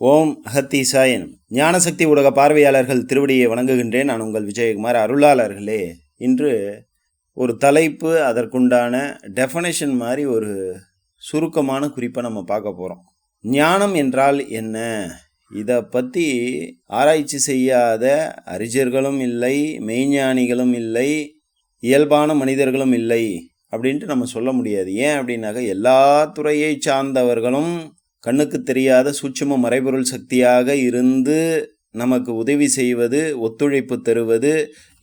ஓம் அகத்தீசாயன் ஞானசக்தி ஊடக பார்வையாளர்கள் திருவடியை வணங்குகின்றேன். நான் உங்கள் விஜயகுமார் அருளாளர்களே. இன்று ஒரு தலைப்பு அதற்குண்டான டெஃபனேஷன் மாதிரி ஒரு சுருக்கமான குறிப்பை நம்ம பார்க்க போகிறோம் ஞானம் என்றால் என்ன? இதை பற்றி ஆராய்ச்சி செய்யாத அறிஞர்களும் இல்லை மெய்ஞானிகளும் இல்லை இயல்பான மனிதர்களும் இல்லை அப்படின்ட்டு நம்ம சொல்ல முடியாது. ஏன் அப்படின்னாக்க எல்லா துறையை சார்ந்தவர்களும் கண்ணுக்கு தெரியாத சூட்சும மறைபொருள் சக்தியாக இருந்து நமக்கு உதவி செய்வது ஒத்துழைப்பு தருவது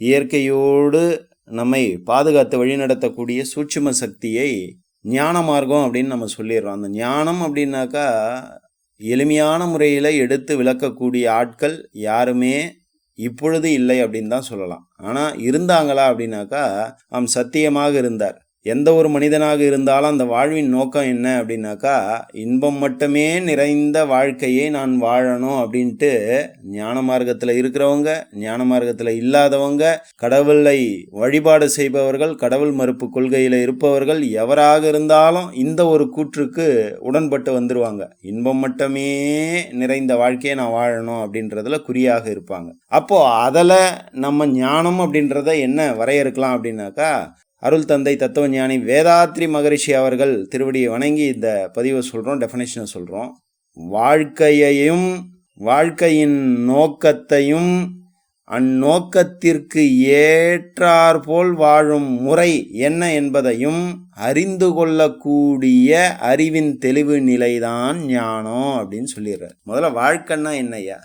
இயற்கையோடு நம்மை பாதுகாத்து வழிநடத்தக்கூடிய சூட்சும சக்தியை ஞான மார்க்கம் அப்படின்னு நம்ம சொல்லிடுறோம். அந்த ஞானம் அப்படின்னாக்கா எளிமையான முறையில் எடுத்து விளக்கக்கூடிய ஆட்கள் யாருமே இப்பொழுது இல்லை அப்படின்னு தான் சொல்லலாம். ஆனால் இருந்தாங்களா அப்படின்னாக்கா அவன் சத்தியமாக இருந்தார். எந்த ஒரு மனிதனாக இருந்தாலும் அந்த வாழ்வின் நோக்கம் என்ன அப்படின்னாக்கா இன்பம் மட்டுமே நிறைந்த வாழ்க்கையை நான் வாழணும் அப்படின்ட்டு ஞான மார்க்கத்தில் இருக்கிறவங்க ஞான மார்க்கத்தில் இல்லாதவங்க கடவுளை வழிபாடு செய்பவர்கள் கடவுள் மறுப்பு கொள்கையில் இருப்பவர்கள் எவராக இருந்தாலும் இந்த ஒரு கூற்றுக்கு உடன்பட்டு வந்துடுவாங்க இன்பம் மட்டுமே நிறைந்த வாழ்க்கையை நான் வாழணும் அப்படின்றதுல குறியாக இருப்பாங்க. அப்போது அதில் நம்ம ஞானம் அப்படின்றத என்ன வரையறுக்கலாம் அப்படின்னாக்கா அருள் தந்தை தத்துவஞானி வேதாத்ரி மகரிஷி அவர்கள் திருவடியை வணங்கி இந்த பதிவை சொல்கிறோம் டெஃபனேஷனை சொல்கிறோம் வாழ்க்கையையும் வாழ்க்கையின் நோக்கத்தையும் அந்நோக்கத்திற்கு ஏற்றாற்போல் வாழும் முறை என்ன என்பதையும் அறிந்து கொள்ளக்கூடிய அறிவின் தெளிவு நிலைதான் ஞானம் அப்படின்னு சொல்லிடுறார். முதல்ல வாழ்க்கைன்னா என்னய்யா?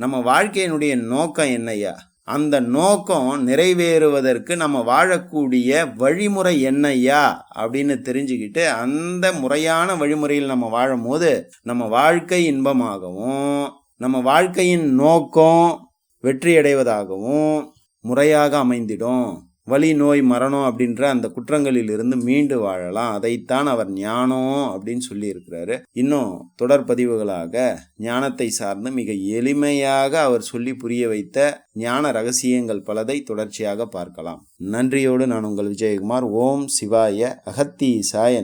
நம்ம வாழ்க்கையினுடைய நோக்கம் என்னய்யா? அந்த நோக்கம் நிறைவேறுவதற்கு நம்ம வாழக்கூடிய வழிமுறை என்னையா அப்படின்னு தெரிஞ்சுக்கிட்டு அந்த முறையான வழிமுறையில் நம்ம வாழும் போது நம்ம வாழ்க்கை இன்பமாகவும் நம்ம வாழ்க்கையின் நோக்கம் வெற்றியடைவதாகவும் முறையாக அமைந்திடும். வலி நோய் மரணம் அப்படின்ற அந்த குற்றங்களில் இருந்து மீண்டு வாழலாம். அதைத்தான் அவர் ஞானம் அப்படின்னு சொல்லியிருக்கிறாரு. இன்னும் தொடர் பதிவுகளாக ஞானத்தை சார்ந்து மிக எளிமையாக அவர் சொல்லி புரிய வைத்த ஞான ரகசியங்கள் பலதை தொடர்ச்சியாக பார்க்கலாம். நன்றியோடு நான் உங்கள் விஜயகுமார். ஓம் சிவாய அகத்தீசாய